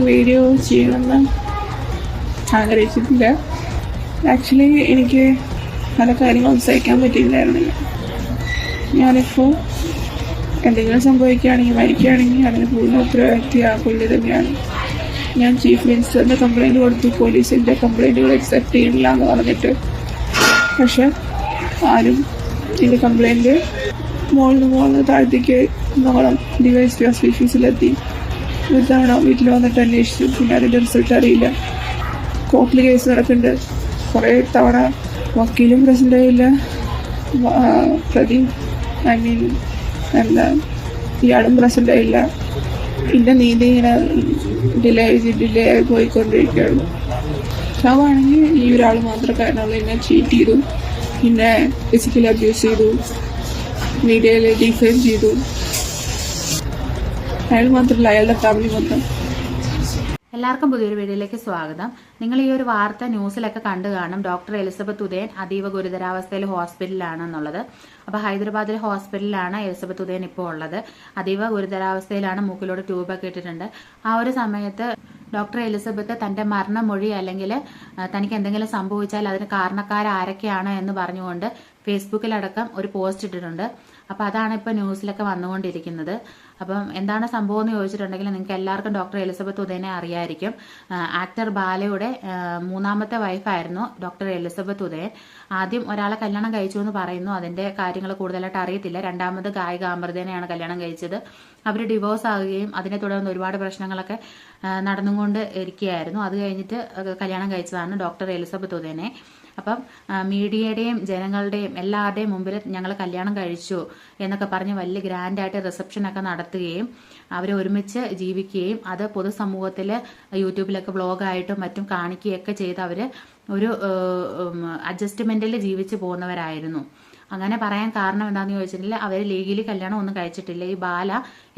Video ചെയ്യണമെന്ന് ആഗ്രഹിച്ചിട്ടില്ല. Actually എനിക്ക് പല കാര്യങ്ങളും സഹിക്കാൻ പറ്റിയില്ലായിരുന്നില്ല ഞാനിപ്പോൾ എന്തെങ്കിലും സംഭവിക്കുകയാണെങ്കിൽ മരിക്കുകയാണെങ്കിൽ അതിന് പൂർണ ഉത്തരവാദിത്വ ആ പുള്ളി തന്നെയാണ്. ഞാൻ ചീഫ് മിനിസ്റ്ററിന്റെ കംപ്ലൈന്റ് കൊടുത്തു പോലീസിന്റെ കംപ്ലൈന്റുകൾ അക്സെപ്റ്റ് ചെയ്യില്ല എന്ന് പറഞ്ഞിട്ട്. പക്ഷെ ആരും എന്റെ കംപ്ലൈന്റ് മുകളിൽ മുകളിൽ താഴ്ത്തിക്ക് നോളം ഡിവൈസ് പി തവണ വീട്ടിൽ വന്നിട്ട് അന്വേഷിച്ചു. പിന്നെ അതിന്റെ റിസൾട്ട് അറിയില്ല. കോർട്ടിൽ കേസ് നടക്കുന്നുണ്ട്. കുറേ തവണ വക്കീലും പ്രസന്റ് ആയില്ല. പ്രതി ഐ മീൻ എന്താ ഇയാളും പ്രസന്റ് ആയില്ല. പിന്നെ നീതി ഇങ്ങനെ ഡിലേ ഡിലേ ആയി പോയിക്കൊണ്ടിരിക്കുകയാണ്. ഷാവാണെങ്കിൽ ഈ ഒരാൾ മാത്രം കാരണമുള്ള എന്നെ ചീറ്റ് ചെയ്തു. പിന്നെ ഫിസിക്കലി അബ്യൂസ് ചെയ്തു. മീഡിയയിൽ ഡിഫെയിം ചെയ്തു. അയാൾ മാത്രമല്ല അയാളുടെ ഫാമിലി മൊത്തം. എല്ലാവർക്കും പുതിയൊരു വീഡിയോയിലേക്ക് സ്വാഗതം. നിങ്ങൾ ഈ ഒരു വാർത്ത ന്യൂസിലൊക്കെ കണ്ടു കാണും. ഡോക്ടർ എലിസബത്ത് ഉദയൻ അതീവ ഗുരുതരാവസ്ഥയിൽ ഹോസ്പിറ്റലിലാണെന്നുള്ളത്. അപ്പോൾ ഹൈദരാബാദിലെ ഹോസ്പിറ്റലിലാണ് എലിസബത്ത് ഉദയൻ ഇപ്പോൾ ഉള്ളത്. അതീവ ഗുരുതരാവസ്ഥയിലാണ് മൂക്കിലൂടെ ട്യൂബൊക്കെ ഇട്ടിട്ടുണ്ട്. ആ ഒരു സമയത്ത് ഡോക്ടർ എലിസബത്ത് തന്റെ മരണമൊഴി അല്ലെങ്കിൽ തനിക്ക് എന്തെങ്കിലും സംഭവിച്ചാൽ അതിന് കാരണക്കാരാരൊക്കെയാണ് എന്ന് പറഞ്ഞുകൊണ്ട് ഫേസ്ബുക്കിലടക്കം ഒരു പോസ്റ്റ് ഇട്ടിട്ടുണ്ട്. അപ്പോൾ അതാണ് ഇപ്പോൾ ന്യൂസിലൊക്കെ വന്നുകൊണ്ടിരിക്കുന്നത്. അപ്പം എന്താണ് സംഭവം എന്ന് ചോദിച്ചിട്ടുണ്ടെങ്കിൽ നിങ്ങൾക്ക് എല്ലാവർക്കും ഡോക്ടർ എലിസബത്ത് ഉദയനെ അറിയായിരിക്കും. ആക്ടർ ബാലയുടെ മൂന്നാമത്തെ വൈഫായിരുന്നു ഡോക്ടർ എലിസബത്ത് ഉദയൻ. ആദ്യം ഒരാളെ കല്യാണം കഴിച്ചു എന്ന് പറയുന്നു. അതിന്റെ കാര്യങ്ങൾ കൂടുതലായിട്ട് അറിയത്തില്ല. രണ്ടാമത് ഗായിക അമൃതനെയാണ് കല്യാണം കഴിച്ചത്. അവർ ഡിവോഴ്സ് ആകുകയും അതിനെ തുടർന്ന് ഒരുപാട് പ്രശ്നങ്ങളൊക്കെ നടന്നുകൊണ്ട് ഇരിക്കുകയായിരുന്നു. അത് കഴിഞ്ഞിട്ട് കല്യാണം കഴിച്ചതാണ് ഡോക്ടർ എലിസബത്ത് ഉദയനെ. അപ്പം മീഡിയയുടെയും ജനങ്ങളുടെയും എല്ലാവരുടെയും മുമ്പിൽ ഞങ്ങൾ കല്യാണം കഴിച്ചു എന്നൊക്കെ പറഞ്ഞ് വലിയ ഗ്രാൻഡായിട്ട് റിസപ്ഷനൊക്കെ നടത്തുകയും അവർ ഒരുമിച്ച് ജീവിക്കുകയും അത് പൊതുസമൂഹത്തിൽ യൂട്യൂബിലൊക്കെ ബ്ലോഗായിട്ടും മറ്റും കാണിക്കുകയൊക്കെ ചെയ്ത് അവർ ഒരു അഡ്ജസ്റ്റ്മെന്റിൽ ജീവിച്ചു പോകുന്നവരായിരുന്നു. അങ്ങനെ പറയാൻ കാരണം എന്താണെന്ന് ചോദിച്ചിട്ടുണ്ടെങ്കിൽ അവർ ലീഗലി കല്യാണം ഒന്നും കഴിച്ചിട്ടില്ല. ഈ ബാല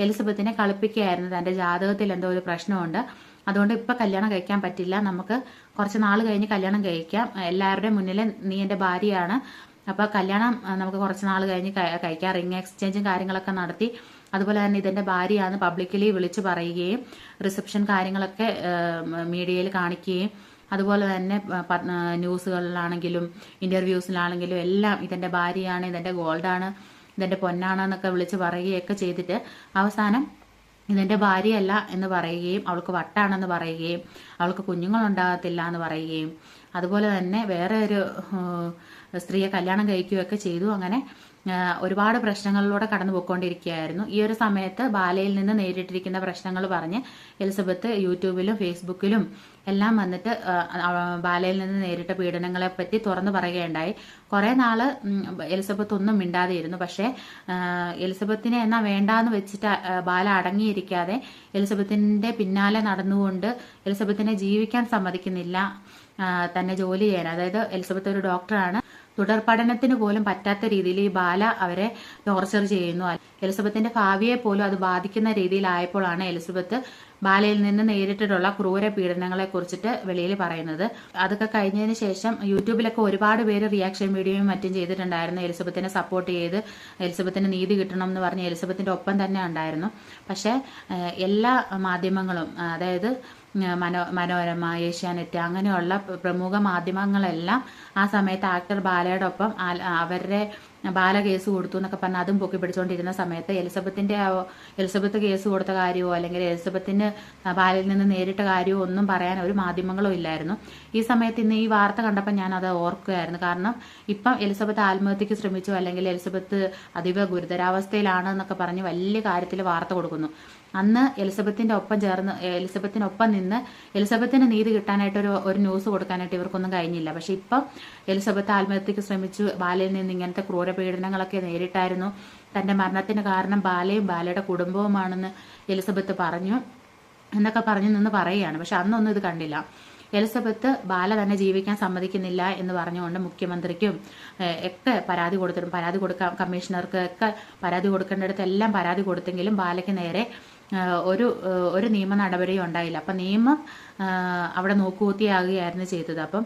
എലിസബത്തിനെ കളിപ്പിക്കുകയായിരുന്നു. തന്റെ ജാതകത്തിൽ എന്തോ ഒരു പ്രശ്നമുണ്ട്. അതുകൊണ്ട് ഇപ്പം കല്യാണം കഴിക്കാൻ പറ്റില്ല. നമുക്ക് കുറച്ച് നാൾ കഴിഞ്ഞ് കല്യാണം കഴിക്കാം. എല്ലാവരുടെയും മുന്നിൽ നീ എന്റെ ഭാര്യയാണ്. അപ്പോൾ കല്യാണം നമുക്ക് കുറച്ച് നാൾ കഴിഞ്ഞ് കഴി- കഴിക്കാം. റിംഗ് എക്സ്ചേഞ്ചും കാര്യങ്ങളൊക്കെ നടത്തി. അതുപോലെ തന്നെ ഇതിന്റെ ഭാര്യയാണ് പബ്ലിക്കലി വിളിച്ചു പറയുകയും റിസപ്ഷൻ കാര്യങ്ങളൊക്കെ മീഡിയയിൽ കാണിക്കുകയും അതുപോലെ തന്നെ ന്യൂസുകളിലാണെങ്കിലും ഇന്റർവ്യൂസിലാണെങ്കിലും എല്ലാം ഇതെന്റെ ഭാര്യയാണ് ഇതെന്റെ ഗോൾഡാണ് ഇതെന്റെ പൊന്നാണ് എന്നൊക്കെ വിളിച്ച് പറയുകയൊക്കെ ചെയ്തിട്ട് അവസാനം ഇതെന്റെ ഭാര്യയല്ല എന്ന് പറയുകയും അവൾക്ക് വട്ടാണെന്ന് പറയുകയും അവൾക്ക് കുഞ്ഞുങ്ങളുണ്ടാകത്തില്ല എന്ന് പറയുകയും അതുപോലെ തന്നെ വേറെ ഒരു സ്ത്രീയെ കല്യാണം കഴിക്കുകയൊക്കെ ചെയ്തു. അങ്ങനെ ഒരുപാട് പ്രശ്നങ്ങളിലൂടെ കടന്നു പോയിക്കൊണ്ടിരിക്കുകയായിരുന്നു ഈ ഒരു സമയത്ത് ബാലയിൽ നിന്ന് നേരിട്ടിരിക്കുന്ന പ്രശ്നങ്ങൾ പറഞ്ഞ് എലിസബത്ത് യൂട്യൂബിലും ഫേസ്ബുക്കിലും എല്ലാം വന്നിട്ട് ബാലയിൽ നിന്ന് നേരിട്ട പീഡനങ്ങളെ പറ്റി തുറന്നു പറയുകയുണ്ടായി. കുറെ നാൾ എലിസബത്ത് ഒന്നും മിണ്ടാതെയിരുന്നു. പക്ഷേ എലിസബത്തിനെ എന്നാ വേണ്ടാന്ന് വെച്ചിട്ട് ബാല അടങ്ങിയിരിക്കാതെ എലിസബത്തിന്റെ പിന്നാലെ നടന്നുകൊണ്ട് എലിസബത്തിനെ ജീവിക്കാൻ സമ്മതിക്കുന്നില്ല തന്നെ ജോലി ചെയ്യാൻ. അതായത് എലിസബത്ത് ഒരു ഡോക്ടറാണ്. തുടർ പഠനത്തിന് പോലും പറ്റാത്ത രീതിയിൽ ഈ ബാല അവരെ ടോർച്ചർ ചെയ്യുന്നു. എലിസബത്തിന്റെ ഭാവിയെ പോലും അത് ബാധിക്കുന്ന രീതിയിലായപ്പോഴാണ് എലിസബത്ത് ബാലയിൽ നിന്ന് നേരിട്ടിട്ടുള്ള ക്രൂര പീഡനങ്ങളെ കുറിച്ചിട്ട് വെളിയിൽ പറയുന്നത്. അതൊക്കെ കഴിഞ്ഞതിന് ശേഷം യൂട്യൂബിലൊക്കെ ഒരുപാട് പേര് റിയാക്ഷൻ വീഡിയോയും മറ്റും ചെയ്തിട്ടുണ്ടായിരുന്നു. എലിസബത്തിനെ സപ്പോർട്ട് ചെയ്ത് എലിസബത്തിന് നീതി കിട്ടണം എന്ന് പറഞ്ഞ് എലിസബത്തിന്റെ ഒപ്പം തന്നെ ഉണ്ടായിരുന്നു. പക്ഷേ എല്ലാ മാധ്യമങ്ങളും അതായത് മനോ മനോരമ ഏഷ്യാനെറ്റ് അങ്ങനെയുള്ള പ്ര- പ്രമുഖ മാധ്യമങ്ങളെല്ലാം ആ സമയത്ത് ആക്ടർ ബാലയോടൊപ്പം അവരുടെ ബാല കേസ് കൊടുത്തു എന്നൊക്കെ പറഞ്ഞ് അതും പൊക്കി പിടിച്ചുകൊണ്ടിരുന്ന സമയത്ത് എലിസബത്തിന്റെ എലിസബത്ത് കേസ് കൊടുത്ത കാര്യമോ അല്ലെങ്കിൽ എലിസബത്തിന് ബാലയിൽ നിന്ന് നേരിട്ട കാര്യമോ ഒന്നും പറയാൻ ഒരു മാധ്യമങ്ങളോ ഇല്ലായിരുന്നു. ഈ സമയത്ത് ഇന്ന് ഈ വാർത്ത കണ്ടപ്പോൾ ഞാൻ അത് ഓർക്കുകയായിരുന്നു. കാരണം ഇപ്പം എലിസബത്ത് ആത്മഹത്യക്ക് ശ്രമിച്ചു അല്ലെങ്കിൽ എലിസബത്ത് അതീവ ഗുരുതരാവസ്ഥയിലാണ് എന്നൊക്കെ പറഞ്ഞ് വലിയ കാര്യത്തിൽ വാർത്ത കൊടുക്കുന്നു. അന്ന് എലിസബത്തിന്റെ ഒപ്പം ചേർന്ന് എലിസബത്തിനൊപ്പം നിന്ന് എലിസബത്തിന് നീതി കിട്ടാനായിട്ട് ഒരു ഒരു ന്യൂസ് കൊടുക്കാനായിട്ട് ഇവർക്കൊന്നും കഴിഞ്ഞില്ല. പക്ഷെ ഇപ്പം എലിസബത്ത് ആത്മഹത്യക്ക് ശ്രമിച്ചു ബാലയിൽ നിന്ന് ഇങ്ങനത്തെ ക്രൂര പീഡനങ്ങളൊക്കെ നേരിട്ടായിരുന്നു. തന്റെ മരണത്തിന് കാരണം ബാലയും ബാലയുടെ കുടുംബവുമാണെന്ന് എലിസബത്ത് പറഞ്ഞു എന്നൊക്കെ പറഞ്ഞു നിന്ന് പറയുകയാണ്. പക്ഷെ അന്നൊന്നും ഇത് കണ്ടില്ല. എലിസബത്ത് ബാല തന്നെ ജീവിക്കാൻ സമ്മതിക്കുന്നില്ല എന്ന് പറഞ്ഞുകൊണ്ട് മുഖ്യമന്ത്രിക്കും ഒക്കെ പരാതി കൊടുത്തിട്ടും പരാതി കൊടുക്കാൻ കമ്മീഷണർക്ക് ഒക്കെ പരാതി കൊടുക്കേണ്ടിടത്ത് എല്ലാം പരാതി കൊടുത്തെങ്കിലും ബാലയ്ക്ക് നേരെ ഒരു ഒരു നിയമ നടപടിയും ഉണ്ടായില്ല. അപ്പം നിയമം അവിടെ നോക്കുകൂത്തിയാകുകയായിരുന്നു ചെയ്തത്. അപ്പം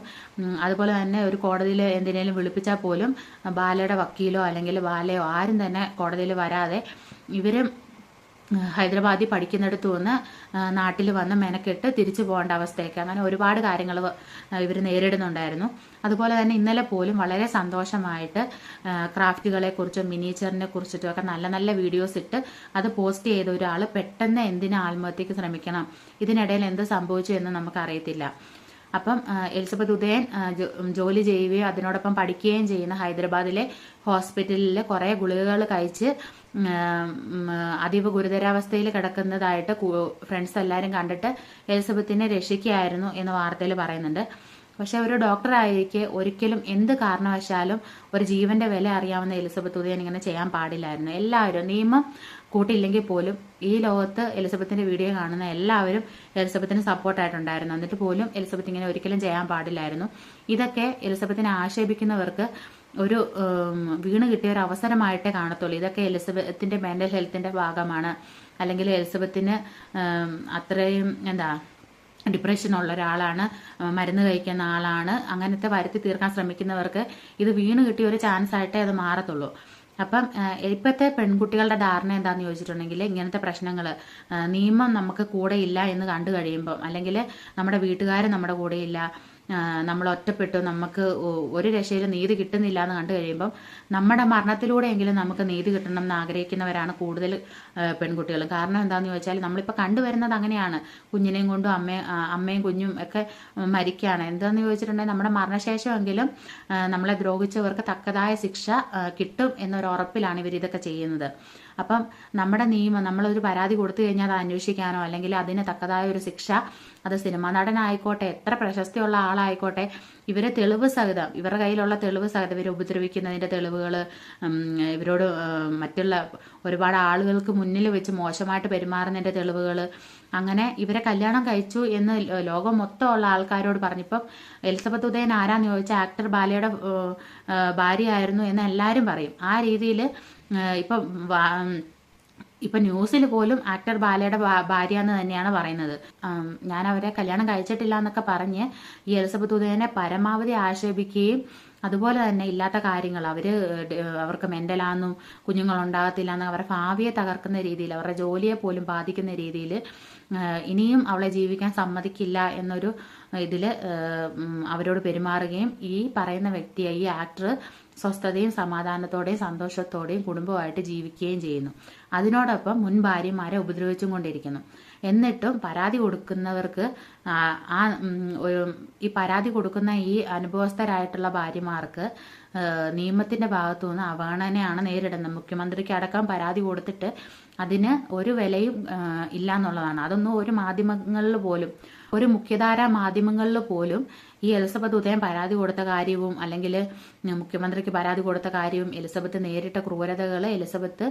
അതുപോലെ തന്നെ ഒരു കോടതിയിൽ എന്തിനേലും വിളിപ്പിച്ചാൽ പോലും ബാലയുടെ വക്കീലോ അല്ലെങ്കിൽ ബാലയോ ആരും തന്നെ കോടതിയിൽ വരാതെ ഇവരും ഹൈദരാബാദിൽ പഠിക്കുന്നിടത്തു നിന്ന് നാട്ടിൽ വന്ന് മെനക്കെട്ട് തിരിച്ചു പോകേണ്ട അവസ്ഥയൊക്കെ. അങ്ങനെ ഒരുപാട് കാര്യങ്ങൾ ഇവർ നേരിടുന്നുണ്ടായിരുന്നു. അതുപോലെ തന്നെ ഇന്നലെ പോലും വളരെ സന്തോഷമായിട്ട് ക്രാഫ്റ്റുകളെ കുറിച്ചും മിനിയേച്ചറിനെ കുറിച്ചിട്ടും ഒക്കെ നല്ല നല്ല വീഡിയോസ് ഇട്ട് അത് പോസ്റ്റ് ചെയ്ത ഒരാൾ പെട്ടെന്ന് എന്തിനു ആത്മഹത്യക്ക് ശ്രമിക്കണം? ഇതിനിടയിൽ എന്ത് സംഭവിച്ചു എന്ന് നമുക്കറിയത്തില്ല. അപ്പം എലിസബത്ത് ഉദയൻ ജോലി ചെയ്യുകയും അതിനോടൊപ്പം പഠിക്കുകയും ചെയ്യുന്ന ഹൈദരാബാദിലെ ഹോസ്പിറ്റലിൽ കുറേ ഗുളികകൾ കഴിച്ച് അതീവ ഗുരുതരാവസ്ഥയിൽ കിടക്കുന്നതായിട്ട് ഫ്രണ്ട്സ് എല്ലാവരും കണ്ടിട്ട് എലിസബത്തിനെ രക്ഷിക്കുകയായിരുന്നു എന്ന് വാർത്തയിൽ പറയുന്നുണ്ട്. പക്ഷെ ഒരു ഡോക്ടർ ഡോക്ടറായിരിക്കെ ഒരിക്കലും എന്ത് കാരണവശാലും ഒരു ജീവന്റെ വില അറിയാവുന്ന എലിസബത്ത് ഉദയൻ ഇങ്ങനെ ചെയ്യാൻ പാടില്ലായിരുന്നു. എല്ലാവരും നിയമം കൂട്ടിയില്ലെങ്കിൽ പോലും ഈ ലോകത്ത് എലിസബത്തിന്റെ വീഡിയോ കാണുന്ന എല്ലാവരും എലിസബത്തിന് സപ്പോർട്ടായിട്ടുണ്ടായിരുന്നു എന്നിട്ട് പോലും എലിസബത്ത് ഇങ്ങനെ ഒരിക്കലും ചെയ്യാൻ പാടില്ലായിരുന്നു. ഇതൊക്കെ എലിസബത്തിനെ ആക്ഷേപിക്കുന്നവർക്ക് ഒരു വീണ് കിട്ടിയ ഒരു അവസരമായിട്ടേ കാണത്തുള്ളൂ. ഇതൊക്കെ എലിസബത്തിന്റെ മെന്റൽ ഹെൽത്തിന്റെ ഭാഗമാണ്. അല്ലെങ്കിൽ എലിസബത്തിന് അത്രയും എന്താ ഡിപ്രഷൻ ഉള്ള ഒരാളാണ് മരുന്ന് കഴിക്കുന്ന ആളാണ്. അങ്ങനത്തെ വരുത്തി തീർക്കാൻ ശ്രമിക്കുന്നവർക്ക് ഇത് വീണ് കിട്ടിയ ഒരു ചാൻസ് ആയിട്ടേ അത് മാറത്തുള്ളൂ. അപ്പം ഇപ്പോഴത്തെ പെൺകുട്ടികളുടെ ധാരണ എന്താണെന്ന് ചോദിച്ചിട്ടുണ്ടെങ്കിൽ ഇങ്ങനത്തെ പ്രശ്നങ്ങൾ നിയമം നമുക്ക് കൂടെ ഇല്ല എന്ന് കണ്ടു കഴിയുമ്പം അല്ലെങ്കിൽ നമ്മുടെ വീട്ടുകാർ നമ്മുടെ കൂടെ ഇല്ല നമ്മൾ ഒറ്റപ്പെട്ടു നമുക്ക് ഒരു രക്ഷയിലും നീതി കിട്ടുന്നില്ല എന്ന് കണ്ടു കഴിയുമ്പം നമ്മുടെ മരണത്തിലൂടെയെങ്കിലും നമുക്ക് നീതി കിട്ടണം എന്ന് ആഗ്രഹിക്കുന്നവരാണ് കൂടുതൽ പെൺകുട്ടികൾ കാരണം എന്താണെന്ന് ചോദിച്ചാൽ നമ്മളിപ്പോൾ കണ്ടുവരുന്നത് അങ്ങനെയാണ്. കുഞ്ഞിനെയും കൊണ്ടും അമ്മയും അമ്മയും കുഞ്ഞും ഒക്കെ മരിക്കുകയാണ്. എന്താണെന്ന് ചോദിച്ചിട്ടുണ്ടെങ്കിൽ നമ്മുടെ മരണശേഷമെങ്കിലും നമ്മളെ ദ്രോഹിച്ചവർക്ക് തക്കതായ ശിക്ഷ കിട്ടും എന്നൊരു ഉറപ്പിലാണ് ഇവർ ഇതൊക്കെ ചെയ്യുന്നത്. അപ്പം നമ്മുടെ നിയമം നമ്മളൊരു പരാതി കൊടുത്തു കഴിഞ്ഞാൽ അത് അന്വേഷിക്കാനോ അല്ലെങ്കിൽ അതിന് തക്കതായ ഒരു ശിക്ഷ അത് സിനിമാ നടനായിക്കോട്ടെ എത്ര പ്രശസ്തിയുള്ള ആളായിക്കോട്ടെ ഇവരെ തെളിവ് സഹിതം ഇവരുടെ കയ്യിലുള്ള തെളിവ് സഹിതം ഇവരെ ഉപദ്രവിക്കുന്നതിന്റെ തെളിവുകൾ ഇവരോട് മറ്റുള്ള ഒരുപാട് ആളുകൾക്ക് മുന്നിൽ വെച്ച് മോശമായിട്ട് പെരുമാറുന്നതിന്റെ തെളിവുകൾ. അങ്ങനെ ഇവരെ കല്യാണം കഴിച്ചു എന്ന് ലോകം മൊത്തമുള്ള ആൾക്കാരോട് പറഞ്ഞിപ്പം എലിസബത്ത് ഉദയൻ ആരാന്ന് ചോദിച്ചാൽ ആക്ടർ ബാലയുടെ ഭാര്യയായിരുന്നു എന്ന് എല്ലാവരും പറയും. ആ രീതിയിൽ ഇപ്പം ഇപ്പൊ ന്യൂസിൽ പോലും ആക്ടർ ബാലയുടെ ഭാര്യ എന്ന് തന്നെയാണ് പറയുന്നത്. ഞാൻ അവരെ കല്യാണം കഴിച്ചിട്ടില്ല എന്നൊക്കെ പറഞ്ഞ് ഈ എലിസബത്ത് ഉദയനെ പരമാവധി ആക്ഷേപിക്കുകയും അതുപോലെ തന്നെ ഇല്ലാത്ത കാര്യങ്ങൾ അവർ അവർക്ക് മെന്റലാന്നും കുഞ്ഞുങ്ങളുണ്ടാകത്തില്ല എന്ന് അവരുടെ ഭാവിയെ തകർക്കുന്ന രീതിയിൽ അവരുടെ ജോലിയെ പോലും ബാധിക്കുന്ന രീതിയിൽ ഇനിയും അവളെ ജീവിക്കാൻ സമ്മതിക്കില്ല എന്നൊരു ഇതിൽ അവരോട് പെരുമാറുകയും ഈ പറയുന്ന വ്യക്തിയെ ഈ ആക്ടർ സ്വസ്ഥതയും സമാധാനത്തോടെയും സന്തോഷത്തോടെയും കുടുംബമായിട്ട് ജീവിക്കുകയും ചെയ്യുന്നു. അതിനോടൊപ്പം മുൻ ഭാര്യമാരെ ഉപദ്രവിച്ചും കൊണ്ടിരിക്കുന്നു. എന്നിട്ടും പരാതി കൊടുക്കുന്നവർക്ക് ആ ഒരു ഈ പരാതി കൊടുക്കുന്ന ഈ അനുഭവസ്ഥരായിട്ടുള്ള ഭാര്യമാർക്ക് നിയമത്തിന്റെ ഭാഗത്തു നിന്ന് അവഗണനയാണ് നേരിടുന്നത്. മുഖ്യമന്ത്രിക്ക് അടക്കം പരാതി കൊടുത്തിട്ട് അതിന് ഒരു വിലയും ഇല്ല എന്നുള്ളതാണ് അതൊന്നും ഒരു മാധ്യമങ്ങളിൽ പോലും ഒരു മുഖ്യധാരാ മാധ്യമങ്ങളിൽ പോലും ഈ എലിസബത്ത് ഉദയം പരാതി കൊടുത്ത കാര്യവും അല്ലെങ്കിൽ മുഖ്യമന്ത്രിക്ക് പരാതി കൊടുത്ത കാര്യവും എലിസബത്ത് നേരിട്ട ക്രൂരതകൾ എലിസബത്ത്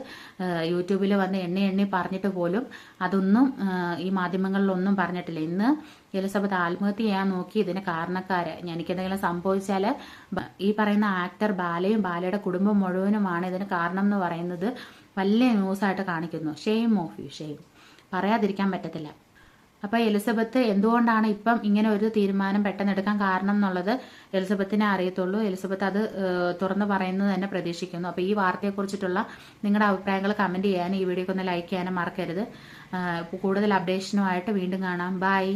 യൂട്യൂബിൽ വന്ന് എണ്ണി എണ്ണി പറഞ്ഞിട്ട് പോലും അതൊന്നും ഈ മാധ്യമങ്ങളിലൊന്നും പറഞ്ഞിട്ടില്ല. ഇന്ന് എലിസബത്ത് ആത്മഹത്യ ചെയ്യാൻ നോക്കി ഇതിന് കാരണക്കാര്. എനിക്കെന്തെങ്കിലും സംഭവിച്ചാൽ ഈ പറയുന്ന ആക്ടർ ബാലയും ബാലയുടെ കുടുംബം മുഴുവനുമാണ് ഇതിന് കാരണം എന്ന് പറയുന്നത് വലിയ ന്യൂസായിട്ട് കാണിക്കുന്നു. ഷെയിം ഓഫ് യു ഷെയിം പറയാതിരിക്കാൻ പറ്റത്തില്ല. അപ്പൊ എലിസബത്ത് എന്തുകൊണ്ടാണ് ഇപ്പം ഇങ്ങനെ ഒരു തീരുമാനം പെട്ടെന്ന് എടുക്കാൻ കാരണം എന്നുള്ളത് എലിസബത്തിനെ അറിയത്തുള്ളൂ. എലിസബത്ത് അത് തുറന്നു പറയുന്നത് തന്നെ പ്രതീക്ഷിക്കുന്നു. അപ്പോൾ ഈ വാർത്തയെക്കുറിച്ചിട്ടുള്ള നിങ്ങളുടെ അഭിപ്രായങ്ങൾ കമന്റ് ചെയ്യാനും ഈ വീഡിയോക്ക് ഒന്ന് ലൈക്ക് ചെയ്യാനും മറക്കരുത്. കൂടുതൽ അപ്ഡേഷനുമായിട്ട് വീണ്ടും കാണാം. ബൈ